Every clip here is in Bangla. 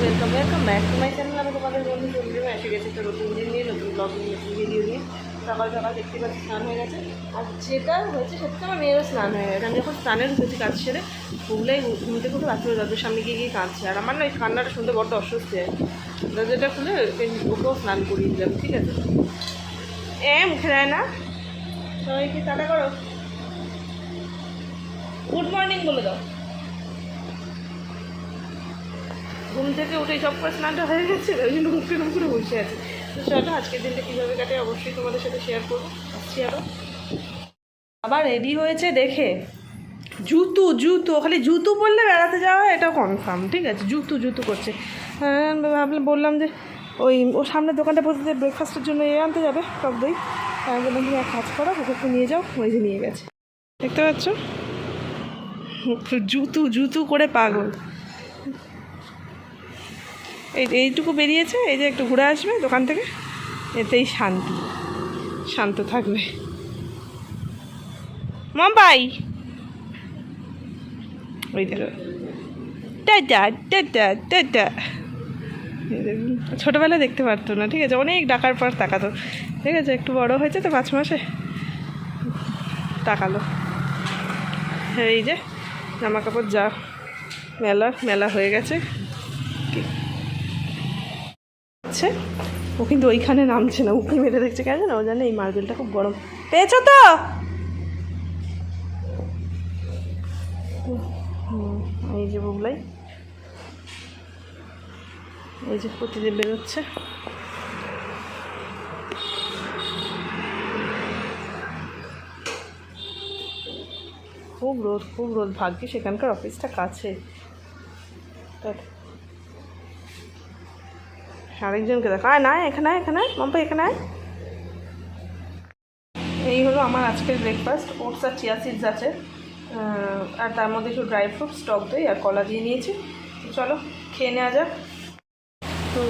Welcome welcome back to my channel আমি তোমাদের বন্ধু চন্দ্রিমা এসে গেছে একটা নতুন দিন নিয়ে নতুন ব্লগ নতুন ভিডিও নিয়ে। সকাল সকাল দেখতে পাচ্ছি, স্নান হয়ে গেছে। আর যেটা হয়েছে সেটা আমার মেয়েরও স্নান হয়ে গেছে। আমি যখন স্নানের উঠেছি কাজ সেরে হুগলাই ঘুম থেকে খুব রাত্রে দরজার সামনে গিয়ে গিয়ে কাঁদছে। আর আমার না এই কান্নাটা শুনতে বড্ড অস্বস্তি হয়। দরজাটা খুলে ওকেও স্নান করিয়ে দিলাম, ঠিক আছে? এ, মুখে দেয় না। সবাইকে টাটা করো। গুড মর্নিং বলে দাও। ঘুম থেকে উঠে সব করে স্নানটা হয়ে গেছে ওই জন্য মুখে মুখ করে বসে আছে। তো চলো, আজকের দিনটা কীভাবে কাটে অবশ্যই তোমাদের সাথে শেয়ার করব। আসছি আরও আবার রেডি হয়েছে দেখে। জুতু, জুতো খালি জুতু বললে বেড়াতে যাওয়া এটা কনফার্ম ঠিক আছে? জুতু জুতু করছে। হ্যাঁ ভাবলাম, বললাম যে ওই, ও সামনে দোকানটা বসে ব্রেকফাস্টের জন্য এ আনতে যাবে, টক দই। আমি বললাম, তুমি এক কাজ করো, ওকে একটু নিয়ে যাও ওই যে নিয়ে গেছে। দেখতে পাচ্ছ? জুতু জুতু করে পাগল। এই এইটুকু বেরিয়েছে, এই যে একটু ঘুরে আসবে দোকান থেকে। এতেই শান্তি, শান্ত থাকবে। মাম্বাই! ওই দেখো। দেখতে পারতো না, ঠিক আছে? অনেক ডাকার পর তাকাতো। ঠিক আছে, একটু বড় হয়েছে তো পাঁচ মাসে। তাকালো। এই যে জামা কাপড় যা, মেলা মেলা হয়ে গেছে। হচ্ছে ও কিন্তু ওইখানে নামছে না, উঁকি মেরে দেখছে। কেন না ও জানে এই মার্বেলটা খুব গরম। পেয়েছ তো? এই যে বুগলাই। এই যে প্রতিদিন বেরোচ্ছে। খুব রোদ খুব রোদ। ভাগ্যে সেখানকার অফিসটা কাছে। তা- আরেকজনকে দেখো। আয় না এখানে এখানে মাম্পা, এখানে এই হলো আমার আজকের ব্রেকফাস্ট ওটস আর চিয়া সিডস আছে। আর তার মধ্যে একটু ড্রাই ফ্রুট স্টক দই আর কলা দিয়ে নিয়েছি। তো চলো, খেয়ে নেওয়া যাক। তো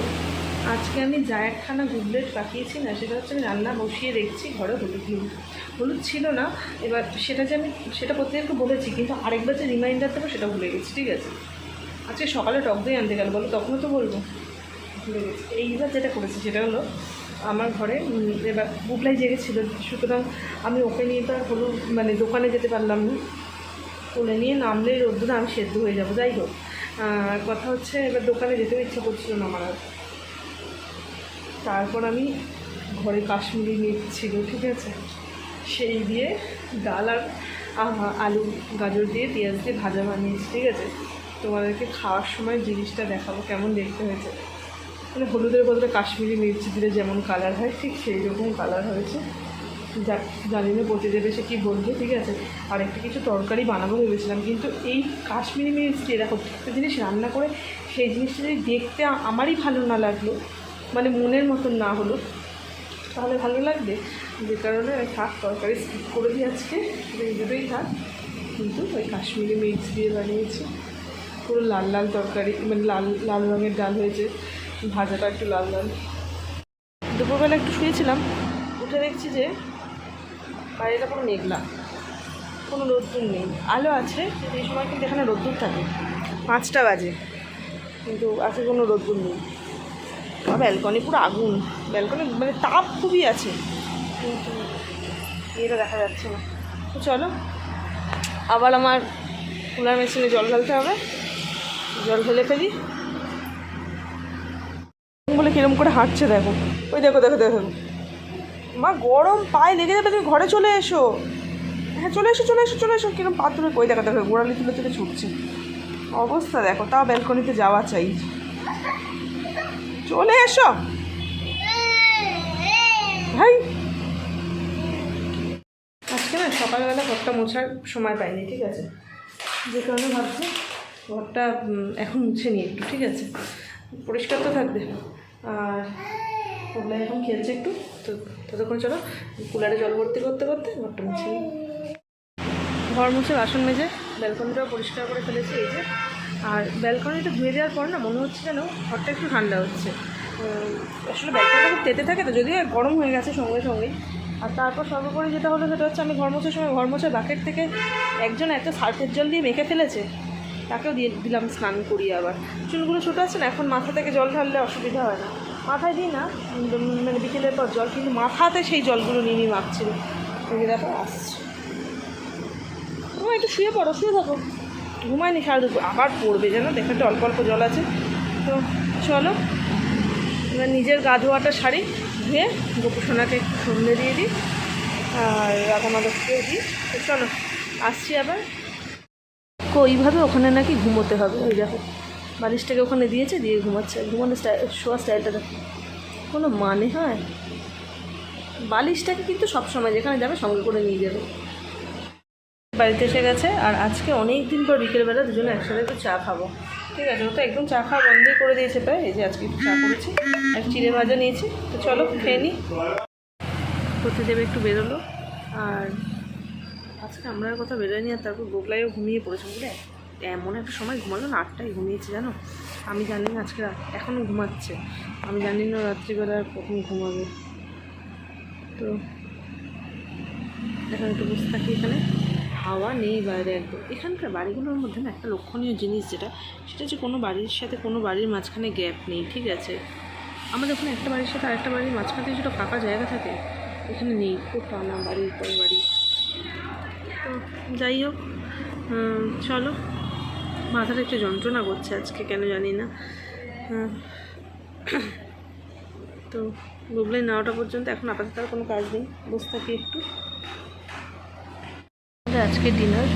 আজকে আমি যা একখানা গুবলেট পাকিয়েছি না, সেটা হচ্ছে আমি রান্না বসিয়ে দেখছি ঘরে হলুদ হলুদ হলুদ ছিল না, এবার সেটা যে আমি, সেটা প্রত্যেককে বলেছি, কিন্তু আরেকবার যে রিমাইন্ডার দেবো সেটা ভুলে গেছি, ঠিক আছে? আজকে সকালে টক দই আনতে গেল, বলো, তখনও তো বলব। ভুলে গেছি এইবার যেটা করেছি সেটা হলো আমার ঘরে এবার বুবলাই জেগেছিল সুতরাং আমি ওকে নিয়ে তো আর হলুদ মানে দোকানে যেতে পারলাম না। তুলে নিয়ে নামলে রোদ্দুরে আমি সেদ্ধ হয়ে যাব, যাই হোক। কথা হচ্ছে এবার দোকানে যেতেও ইচ্ছা করছিল না আমার তারপর আমি ঘরে কাশ্মীরি মিট ছিল, ঠিক আছে? সেই দিয়ে ডাল আর আলু, গাজর দিয়ে পেঁয়াজ দিয়ে ভাজা বানিয়েছি, ঠিক আছে? তোমাদেরকে খাওয়ার সময় জিনিসটা দেখাবো, কেমন দেখতে হয়েছে। মানে হলুদের বদলে কাশ্মীরি মির্চি দিলে যেমন কালার হয়, ঠিক সেই রকম কালার হয়েছে। যা জানি না বলতে দেবে সে কী বলবে, ঠিক আছে? আর একটা কিছু তরকারি বানাবো ভেবেছিলাম, কিন্তু এই কাশ্মীরি মির্চ দেখো একটা জিনিস রান্না করে সেই জিনিসটা যদি দেখতে আমারই ভালো না লাগল মানে মনের মতন না হলো, তাহলে ভালো লাগবে। যে কারণে থাক, তরকারি স্কিপ করে দিই আজকে এই দুটোই থাক। কিন্তু ওই কাশ্মীরি মির্চ দিয়ে বানিয়েছি। পুরো লাল লাল তরকারি মানে লাল লাল রঙের ডাল হয়েছে। ভাজাটা একটু লাল লাল। দুপুরবেলা একটু শুয়েছিলাম, উঠে দেখছি যে বাইরেটা পুরো মেঘলা, কোনো রোদ্দুর নেই। আলো আছে এই সময় কিন্তু এখানে রোদ্দুর থাকে। পাঁচটা বাজে, কিন্তু আজকে কোনো রোদ্দুর নেই। আর ব্যালকনি পুরো আগুন। ব্যালকনি মানে তাপ খুবই আছে, কিন্তু এটা দেখা যাচ্ছে না। তো চলো, আবার আমার কুলার মেশিনে জল ঢালতে হবে। জল ঢেলে ফেলি। বলে কিরম করে হাঁটছে, দেখো। ওই দেখো দেখো দেখো। মা, গরম পায়ে লেগে যাবে, তুমি ঘরে চলে এসো। হ্যাঁ চলে এসো চলে এসো চলে এসো। কিরম পা তুলে কই দেখো দেখো, গোড়ালি তুলে তুলে ছুটছে। অবস্থা দেখো, তাও ব্যালকনিতে যাওয়া চাই। চলে এসো। ভাই আজকে না সকালবেলা ঘরটা মোছার সময় পাইনি, ঠিক আছে। যে কারণে ভাবছি ঘরটা এখন মুছে নিই একটু, ঠিক আছে। পরিষ্কার তো থাকবে। আর ওগুলো এখন খেলছে একটু। তো ততক্ষণ চলো, কুলারে জল ভর্তি করতে করতে ঘরটা মুছে ঘর মুছে বাসন মেজে, ব্যালকনিটাও পরিষ্কার করে ফেলেছি এই যে। আর ব্যালকনিটা ধুয়ে দেওয়ার পর না মনে হচ্ছে যেন ঘরটা একটু ঠান্ডা হচ্ছে। আসলে ব্যালকনিটা খুব তেতে থাকে তো, যদিও গরম হয়ে গেছে সঙ্গে সঙ্গেই আর তারপর সর্বোপরি যেটা হলো সেটা হচ্ছে আমি ঘর মোছার সময়, ঘর মোছার বাকেট থেকে একজন একটা সার্ফের জল দিয়ে মেখে ফেলেছে। তাকেও দিয়ে দিলাম স্নান করিয়ে আবার। চুলগুলো ছোটো আছে না, এখন মাথা থেকে জল ঢাললে অসুবিধা হয় না। মাথায় দিই না মানে বিকেলের পর জল, কিন্তু মাথাতে সেই জলগুলো নিয়ে নিয়ে মাখছিল দেখো, আসছে। ও একটু শুয়ে পড়ো, শুয়ে থাকো। ঘুমায়নি সারা দুপুর, আবার পড়বে যেন দেখো একটু অল্প অল্প জল আছে। তো চলো, এবার নিজের গা ধোয়াটা শাড়ি ধুয়ে গোপুসোনাকে একটু সন্ধে দিয়ে দিই, আর রাধা মাধবকেও দিই। তো চলো, আসছি আবার। কো এইভাবে ওখানে নাকি ঘুমোতে হবে ওই দেখো। বালিশটাকে ওখানে দিয়েছে, দিয়ে ঘুমাচ্ছে। ঘুমানোর স্টাইল শোয়া স্টাইলটা দেখো। কোনো মানে হয়? বালিশটাকে কিন্তু সবসময় যেখানে যাবে সঙ্গে করে নিয়ে যাবে। বাড়িতে এসে গেছে, আর আজকে অনেক দিন পর বিকেলবেলা দুজনে একসাথে একটু চা খাব। ঠিক আছে ও তো একদম চা খাওয়া বন্ধই করে দিয়েছে প্রায়। এই যে আজকে একটু চা করেছি এক চিড়ে ভাজা নিয়েছি। তো চলো, খেয়ে নিই করতে যাবে একটু বেরোলো, আর আজকে আমরা কোথাও বেরোয়নি আর তারপর গোগলাইও ঘুমিয়ে পড়েছে বুঝলে এমন একটা সময় ঘুমালো না, আটটায় ঘুমিয়েছে জানো? আমি জানি না আজকে রাত এখনও ঘুমাচ্ছে। আমি জানি না রাত্রিবেলা কখন ঘুমাবে। তো এখন একটু বসে থাকি এখানে। হাওয়া নেই বাইরে একদম। এখানকার বাড়িগুলোর মধ্যে না একটা লক্ষণীয় জিনিস যেটা, সেটা হচ্ছে কোনো বাড়ির সাথে কোনো বাড়ির মাঝখানে গ্যাপ নেই, ঠিক আছে? আমাদের ওখানে একটা বাড়ির সাথে আরেকটা বাড়ির মাঝখানে যেটা ফাঁকা জায়গা থাকে, এখানে নেই। খুব টানা বাড়ির পর বাড়ি। তো যাই হোক চলো। মাথাটা একটু যন্ত্রণা করছে আজকে, কেন জানি না। তো গুগলে নটা পর্যন্ত এখন আপাতত আর কোনো কাজ নেই। বসে থাকি একটু। আজকে ডিনার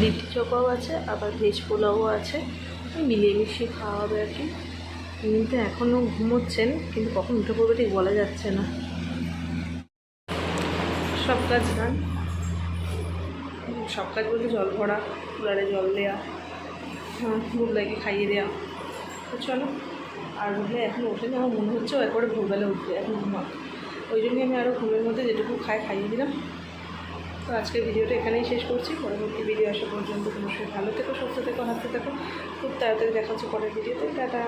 লিট্টি চোখাও আছে, আবার ভেজ পোলাও আছে। মিলিয়ে মিশিয়ে খাওয়া হবে আর কি। কিন্তু এখনও ঘুমোচ্ছেন, কিন্তু কখন উঠে পড়বে ঠিক বলা যাচ্ছে না। সব কাজ ডান সব কাজ বলতে জল ভরা, কুলারে জল দেওয়া হ্যাঁ বুবলাইকে খাইয়ে দেওয়া তো চলো, আর বুবলাই এখন ওঠেনি আমার মনে হচ্ছে ও একবারে ভোরবেলা উঠবে, এখন ঘুমা ওই জন্যই আমি আরও ঘুমের মধ্যে যেটুকু খাই খাইয়ে দিলাম। তো আজকের ভিডিওটা এখানেই শেষ করছি। পরবর্তী ভিডিও আসা পর্যন্ত তোমার সঙ্গে ভালো থেকো, সুস্থ থেকো, হাসতে থেকো। খুব তাড়াতাড়ি দেখা হচ্ছে পরের ভিডিওতে। টাটা।